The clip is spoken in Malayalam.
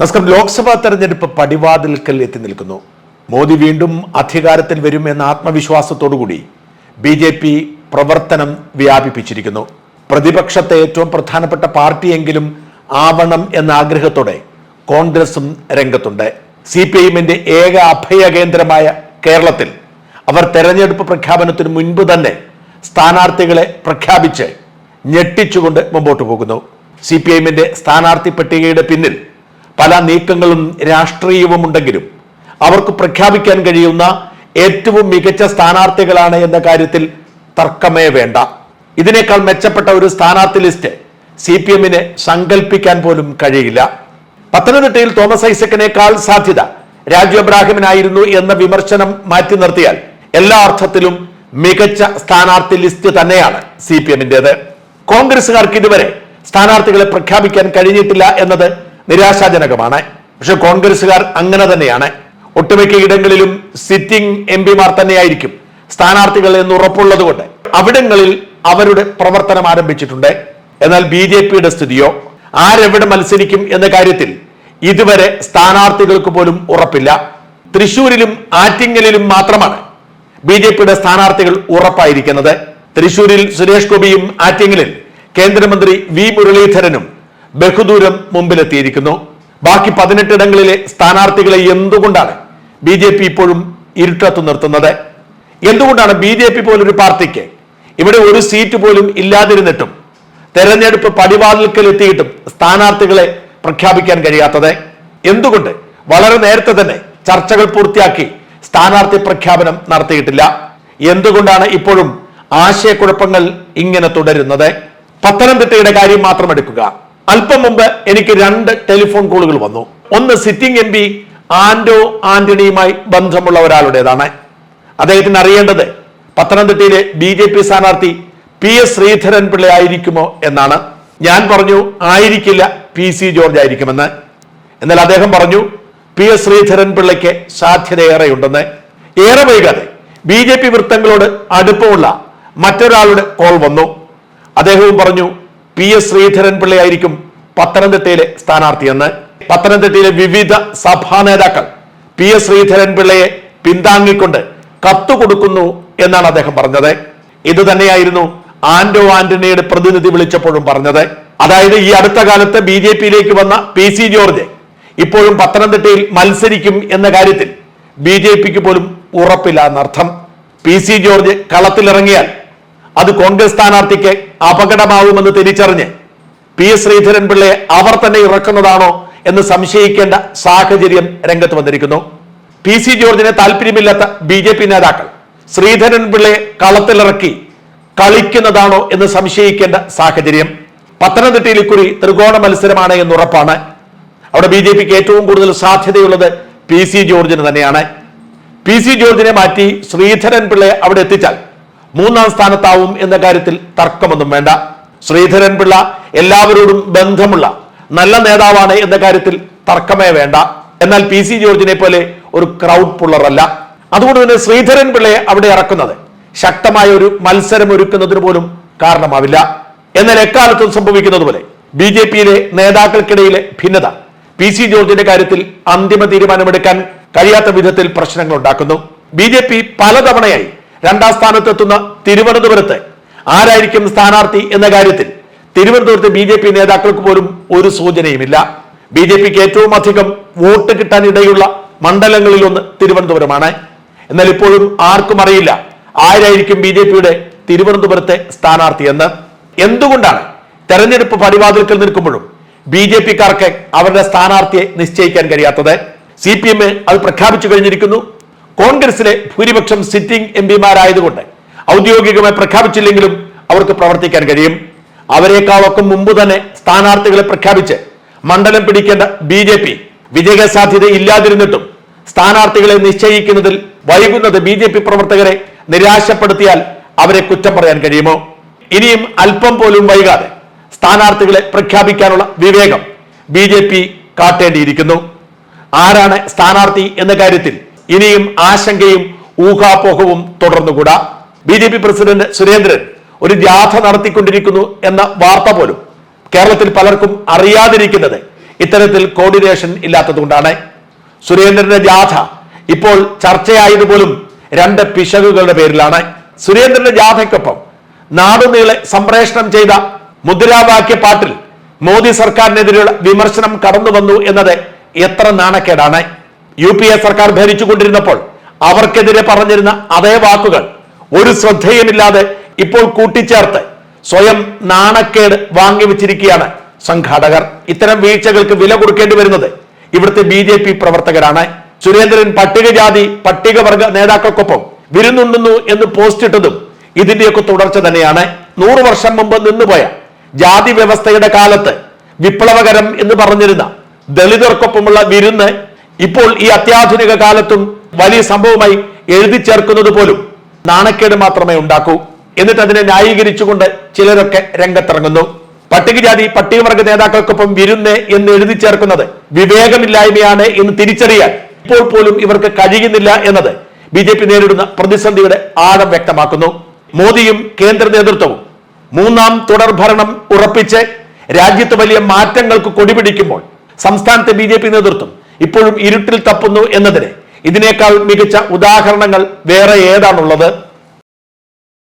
നമസ്കാരം. ലോക്സഭാ തെരഞ്ഞെടുപ്പ് പടിവാതിൽക്കൽ എത്തി നിൽക്കുന്നു. മോദി വീണ്ടും അധികാരത്തിൽ വരും എന്ന ആത്മവിശ്വാസത്തോടുകൂടി ബി ജെ പി പ്രവർത്തനം വ്യാപിപ്പിച്ചിരിക്കുന്നു. പ്രതിപക്ഷത്തെ ഏറ്റവും പ്രധാനപ്പെട്ട പാർട്ടിയെങ്കിലും ആവണം എന്ന ആഗ്രഹത്തോടെ കോൺഗ്രസും രംഗത്തുണ്ട്. സി പി ഐഎമ്മിന്റെ ഏക അഭയ കേന്ദ്രമായ കേരളത്തിൽ അവർ തെരഞ്ഞെടുപ്പ് പ്രഖ്യാപനത്തിന് മുൻപ് തന്നെ സ്ഥാനാർത്ഥികളെ പ്രഖ്യാപിച്ച് ഞെട്ടിച്ചുകൊണ്ട് മുമ്പോട്ട് പോകുന്നു. സി പി ഐഎമ്മിന്റെ സ്ഥാനാർത്ഥി പട്ടികയുടെ പിന്നിൽ പല നീക്കങ്ങളും രാഷ്ട്രീയവും ഉണ്ടെങ്കിലും അവർക്ക് പ്രഖ്യാപിക്കാൻ കഴിയുന്ന ഏറ്റവും മികച്ച സ്ഥാനാർത്ഥികളാണ് എന്ന കാര്യത്തിൽ തർക്കമേ വേണ്ട. ഇതിനേക്കാൾ മെച്ചപ്പെട്ട ഒരു സ്ഥാനാർത്ഥി ലിസ്റ്റ് സി പി എമ്മിന് സങ്കല്പിക്കാൻ പോലും കഴിയില്ല. പത്തനംതിട്ടയിൽ തോമസ് ഐസക്കിനേക്കാൾ സാധ്യത രാജു അബ്രാഹിമിനായിരുന്നു എന്ന വിമർശനം മാറ്റി നിർത്തിയാൽ എല്ലാ അർത്ഥത്തിലും മികച്ച സ്ഥാനാർത്ഥി ലിസ്റ്റ് തന്നെയാണ് സി പി എമ്മിന്റെത് കോൺഗ്രസുകാർക്ക് ഇതുവരെ സ്ഥാനാർത്ഥികളെ പ്രഖ്യാപിക്കാൻ കഴിഞ്ഞിട്ടില്ല എന്നത് നിരാശാജനകമാണ്. പക്ഷെ കോൺഗ്രസുകാർ അങ്ങനെ തന്നെയാണ്. ഒട്ടുമിക്ക ഇടങ്ങളിലും സിറ്റിംഗ് എം പിമാർ തന്നെയായിരിക്കും സ്ഥാനാർത്ഥികൾ എന്ന് ഉറപ്പുള്ളത് കൊണ്ട് അവിടങ്ങളിൽ അവരുടെ പ്രവർത്തനം ആരംഭിച്ചിട്ടുണ്ട്. എന്നാൽ ബി ജെ പിയുടെ സ്ഥിതിയോ ആരെവിടെ മത്സരിക്കും എന്ന കാര്യത്തിൽ ഇതുവരെ സ്ഥാനാർത്ഥികൾക്ക് പോലും ഉറപ്പില്ല. തൃശൂരിലും ആറ്റിങ്ങലിലും മാത്രമാണ് ബി ജെ പിയുടെ സ്ഥാനാർത്ഥികൾ ഉറപ്പായിരിക്കുന്നത്. തൃശൂരിൽ സുരേഷ് ഗോപിയും ആറ്റിങ്ങലിൽ കേന്ദ്രമന്ത്രി വി മുരളീധരനും ബഹുദൂരം മുമ്പിലെത്തിയിരിക്കുന്നു. ബാക്കി പതിനെട്ടിടങ്ങളിലെ സ്ഥാനാർത്ഥികളെ എന്തുകൊണ്ടാണ് ബി ജെ പി ഇപ്പോഴും ഇരുട്ടത്ത് നിർത്തുന്നത്? എന്തുകൊണ്ടാണ് ബി ജെ പി പോലൊരു പാർട്ടിക്ക് ഇവിടെ ഒരു സീറ്റ് പോലും ഇല്ലാതിരുന്നിട്ടും തെരഞ്ഞെടുപ്പ് പടിവാതിൽക്കൽ എത്തിയിട്ടും സ്ഥാനാർത്ഥികളെ പ്രഖ്യാപിക്കാൻ കഴിയാത്തത്? എന്തുകൊണ്ട് വളരെ നേരത്തെ തന്നെ ചർച്ചകൾ പൂർത്തിയാക്കി സ്ഥാനാർത്ഥി പ്രഖ്യാപനം നടത്തിയിട്ടില്ല? എന്തുകൊണ്ടാണ് ഇപ്പോഴും ആശയക്കുഴപ്പങ്ങൾ ഇങ്ങനെ തുടരുന്നത്? പത്തനംതിട്ടയുടെ കാര്യം മാത്രം എടുക്കുക. അല്പം മുമ്പ് എനിക്ക് രണ്ട് ടെലിഫോൺ കോളുകൾ വന്നു. ഒന്ന് സിറ്റിംഗ് എം പി ആന്റോ ആന്റണിയുമായി ബന്ധമുള്ള ഒരാളുടേതാണ്. അദ്ദേഹത്തിന് അറിയേണ്ടത് പത്തനംതിട്ടയിലെ ബി ജെ പി സ്ഥാനാർത്ഥി പി എസ് ശ്രീധരൻ പിള്ള ആയിരിക്കുമോ എന്നാണ്. ഞാൻ പറഞ്ഞു ആയിരിക്കില്ല പി സി ജോർജ് ആയിരിക്കുമെന്ന്. എന്നാൽ അദ്ദേഹം പറഞ്ഞു പി എസ് ശ്രീധരൻ പിള്ളയ്ക്ക് സാധ്യതയേറെയുണ്ടെന്ന്. ഏറെ വൈകാതെ ബി ജെ പി വൃത്തങ്ങളോട് അടുപ്പമുള്ള മറ്റൊരാളുടെ കോൾ വന്നു. അദ്ദേഹവും പറഞ്ഞു പി എസ് ശ്രീധരൻ പിള്ളയായിരിക്കും പത്തനംതിട്ടയിലെ സ്ഥാനാർത്ഥിയെന്ന് പത്തനംതിട്ടയിലെ വിവിധ സഭാ നേതാക്കൾ പി എസ് ശ്രീധരൻ പിള്ളയെ പിന്താങ്ങിക്കൊണ്ട് കത്ത് കൊടുക്കുന്നു എന്നാണ് അദ്ദേഹം പറഞ്ഞത്. ഇത് തന്നെയായിരുന്നു ആന്റോ ആന്റണിയുടെ പ്രതിനിധി വിളിച്ചപ്പോഴും പറഞ്ഞത്. അതായത് ഈ അടുത്ത കാലത്ത് ബി ജെ പിയിലേക്ക് വന്ന പി സി ജോർജ് ഇപ്പോഴും പത്തനംതിട്ടയിൽ മത്സരിക്കും എന്ന കാര്യത്തിൽ ബി ജെ പിക്ക് പോലും ഉറപ്പില്ല എന്നർത്ഥം. പി സി ജോർജ് കളത്തിലിറങ്ങിയാൽ അത് കോൺഗ്രസ് സ്ഥാനാർത്ഥിക്ക് അപകടമാവുമെന്ന് തിരിച്ചറിഞ്ഞ് പി എസ് ശ്രീധരൻ പിള്ളയെ അവർ തന്നെ ഇറക്കുന്നതാണോ എന്ന് സംശയിക്കേണ്ട സാഹചര്യം രംഗത്ത് വന്നിരിക്കുന്നു. പി സി ജോർജിനെ താല്പര്യമില്ലാത്ത ബി ജെ പി നേതാക്കൾ ശ്രീധരൻ പിള്ളയെ കളത്തിലിറക്കി കളിക്കുന്നതാണോ എന്ന് സംശയിക്കേണ്ട സാഹചര്യം. പത്തനംതിട്ടയിൽ ഇക്കുറി ത്രികോണ മത്സരമാണ് എന്ന് ഉറപ്പാണ്. അവിടെ ബി ജെ പിക്ക് ഏറ്റവും കൂടുതൽ സാധ്യതയുള്ളത് പി സി ജോർജിന് തന്നെയാണ്. പി സി ജോർജിനെ മാറ്റി ശ്രീധരൻ പിള്ളയെ അവിടെ എത്തിച്ചാൽ മൂന്നാം സ്ഥാനത്താവും എന്ന കാര്യത്തിൽ തർക്കമൊന്നും വേണ്ട. ശ്രീധരൻ പിള്ള എല്ലാവരോടും ബന്ധമുള്ള നല്ല നേതാവാണ് എന്ന കാര്യത്തിൽ തർക്കമേ വേണ്ട. എന്നാൽ പി സി ജോർജിനെ പോലെ ഒരു ക്രൗഡ് പുള്ളറല്ല അതുകൊണ്ട് തന്നെ ശ്രീധരൻ പിള്ളയെ അവിടെ ഇറക്കുന്നത് ശക്തമായ ഒരു മത്സരം ഒരുക്കുന്നതിന് പോലും കാരണമാവില്ല. എന്നാൽ എക്കാലത്തും സംഭവിക്കുന്നത് പോലെ ബി ജെ പിയിലെ നേതാക്കൾക്കിടയിലെ ഭിന്നത പി സി ജോർജിന്റെ കാര്യത്തിൽ അന്തിമ തീരുമാനമെടുക്കാൻ കഴിയാത്ത വിധത്തിൽ പ്രശ്നങ്ങൾ ഉണ്ടാക്കുന്നു ബി ജെ പി പലതവണയായി രണ്ടാം സ്ഥാനത്തെത്തുന്ന തിരുവനന്തപുരത്ത് ആരായിരിക്കും സ്ഥാനാർത്ഥി എന്ന കാര്യത്തിൽ തിരുവനന്തപുരത്ത് ബി ജെ പി നേതാക്കൾക്ക് പോലും ഒരു സൂചനയുമില്ല. ബി ജെ പിക്ക് ഏറ്റവും അധികം വോട്ട് കിട്ടാൻ ഇടയുള്ള മണ്ഡലങ്ങളിൽ ഒന്ന് തിരുവനന്തപുരമാണ്. എന്നാൽ ഇപ്പോഴും ആർക്കും അറിയില്ല ആരായിരിക്കും ബി ജെ പിയുടെ തിരുവനന്തപുരത്തെ സ്ഥാനാർത്ഥി എന്ന്. എന്തുകൊണ്ടാണ് തെരഞ്ഞെടുപ്പ് പടിവാതിൽക്കൽ നിൽക്കുമ്പോഴും ബി ജെ പിക്കാർക്ക് അവരുടെ സ്ഥാനാർത്ഥിയെ നിശ്ചയിക്കാൻ കഴിയാത്തത്? സി പി എം അത് പ്രഖ്യാപിച്ചു കഴിഞ്ഞിരിക്കുന്നു. കോൺഗ്രസിലെ ഭൂരിപക്ഷം സിറ്റിംഗ് എം പിമാരായതുകൊണ്ട് ഔദ്യോഗികമായി പ്രഖ്യാപിച്ചില്ലെങ്കിലും അവർക്ക് പ്രവർത്തിക്കാൻ കഴിയും. അവരെക്കാളൊക്കെ മുമ്പ് തന്നെ സ്ഥാനാർത്ഥികളെ പ്രഖ്യാപിച്ച് മണ്ഡലം പിടിക്കേണ്ട ബി ജെ പി വിജയ സാധ്യത ഇല്ലാതിരുന്നിട്ടും സ്ഥാനാർത്ഥികളെ നിശ്ചയിക്കുന്നതിൽ വൈകുന്നത് ബി ജെ പി പ്രവർത്തകരെ നിരാശപ്പെടുത്തിയാൽ അവരെ കുറ്റം പറയാൻ കഴിയുമോ? ഇനിയും അല്പം പോലും വൈകാതെ സ്ഥാനാർത്ഥികളെ പ്രഖ്യാപിക്കാനുള്ള വിവേകം ബി ജെ പി കാട്ടേണ്ടിയിരിക്കുന്നു. ആരാണ് സ്ഥാനാർത്ഥി എന്ന കാര്യത്തിൽ ഇനിയും ആശങ്കയും ഊഹാപോഹവും തുടർന്നുകൂടാ. B J P president Surendran ഒരു ജാഥ നടത്തിക്കൊണ്ടിരിക്കുന്നു എന്ന വാർത്ത പോലും കേരളത്തിൽ പലർക്കും അറിയാതിരിക്കുന്നത് ഇത്തരത്തിൽ കോർഡിനേഷൻ ഇല്ലാത്തതുകൊണ്ടാണ്. സുരേന്ദ്രന്റെ ജാഥ ഇപ്പോൾ ചർച്ചയായതുപോലും രണ്ട് പിശകുകളുടെ പേരിലാണ്. സുരേന്ദ്രന്റെ ജാഥയ്ക്കൊപ്പം നാടുനീളെ സംപ്രേഷണം ചെയ്ത മുദ്രാവാക്യ പാട്ടിൽ മോദി സർക്കാരിനെതിരെയുള്ള വിമർശനം കടന്നു വന്നു എന്നത് എത്ര നാണക്കേടാണ്. യു പി എ സർക്കാർ ഭരിച്ചുകൊണ്ടിരുന്നപ്പോൾ അവർക്കെതിരെ പറഞ്ഞിരുന്ന അതേ വാക്കുകൾ. ഒരു ശ്രദ്ധയുമില്ലാതെ ഇപ്പോൾ കൂട്ടിച്ചേർത്ത് സ്വയം നാണക്കേട് വാങ്ങിവെച്ചിരിക്കുകയാണ് സംഘാടകർ. ഇത്തരം വീഴ്ചകൾക്ക് വില കൊടുക്കേണ്ടി വരുന്നത് ഇവിടുത്തെ ബി ജെ പി പ്രവർത്തകരാണ്. സുരേന്ദ്രൻ പട്ടികജാതി പട്ടികവർഗ നേതാക്കൾക്കൊപ്പം വിരുന്നുണ്ടുന്നു എന്ന് പോസ്റ്റ് ഇട്ടതും ഇതിന്റെയൊക്കെ തുടർച്ച തന്നെയാണ്. നൂറു വർഷം മുമ്പ് നിന്നുപോയ ജാതി വ്യവസ്ഥയുടെ കാലത്ത് വിപ്ലവകരം എന്ന് പറഞ്ഞിരുന്ന ദളിതർക്കൊപ്പമുള്ള വിരുന്ന് ഇപ്പോൾ ഈ അത്യാധുനിക കാലത്തും വലിയ സംഭവമായി എഴുതി ചേർക്കുന്നത് പോലും നാണക്കേട് മാത്രമേ ഉണ്ടാക്കൂ. എന്നിട്ട് അതിനെ ന്യായീകരിച്ചുകൊണ്ട് ചിലരൊക്കെ രംഗത്തിറങ്ങുന്നു. പട്ടികജാതി പട്ടികവർഗ നേതാക്കൾക്കൊപ്പം വിരുന്ന് എന്ന് എഴുതി ചേർക്കുന്നത് വിവേകമില്ലായ്മയാണ് എന്ന് തിരിച്ചറിയാൻ ഇപ്പോൾ പോലും ഇവർക്ക് കഴിയുന്നില്ല എന്നത് ബി ജെ പി നേരിടുന്ന പ്രതിസന്ധിയുടെ ആഴം വ്യക്തമാക്കുന്നു. മോദിയും കേന്ദ്ര നേതൃത്വവും മൂന്നാം തുടർ ഭരണം ഉറപ്പിച്ച് രാജ്യത്ത് വലിയ മാറ്റങ്ങൾക്ക് കൊടിപിടിക്കുമ്പോൾ സംസ്ഥാനത്തെ ബി നേതൃത്വം ഇപ്പോഴും ഇരുട്ടിൽ തപ്പുന്നു എന്നതിന്. ഇതിനേക്കാൾ മികച്ച ഉദാഹരണങ്ങൾ വേറെ ഏതാണുള്ളത്?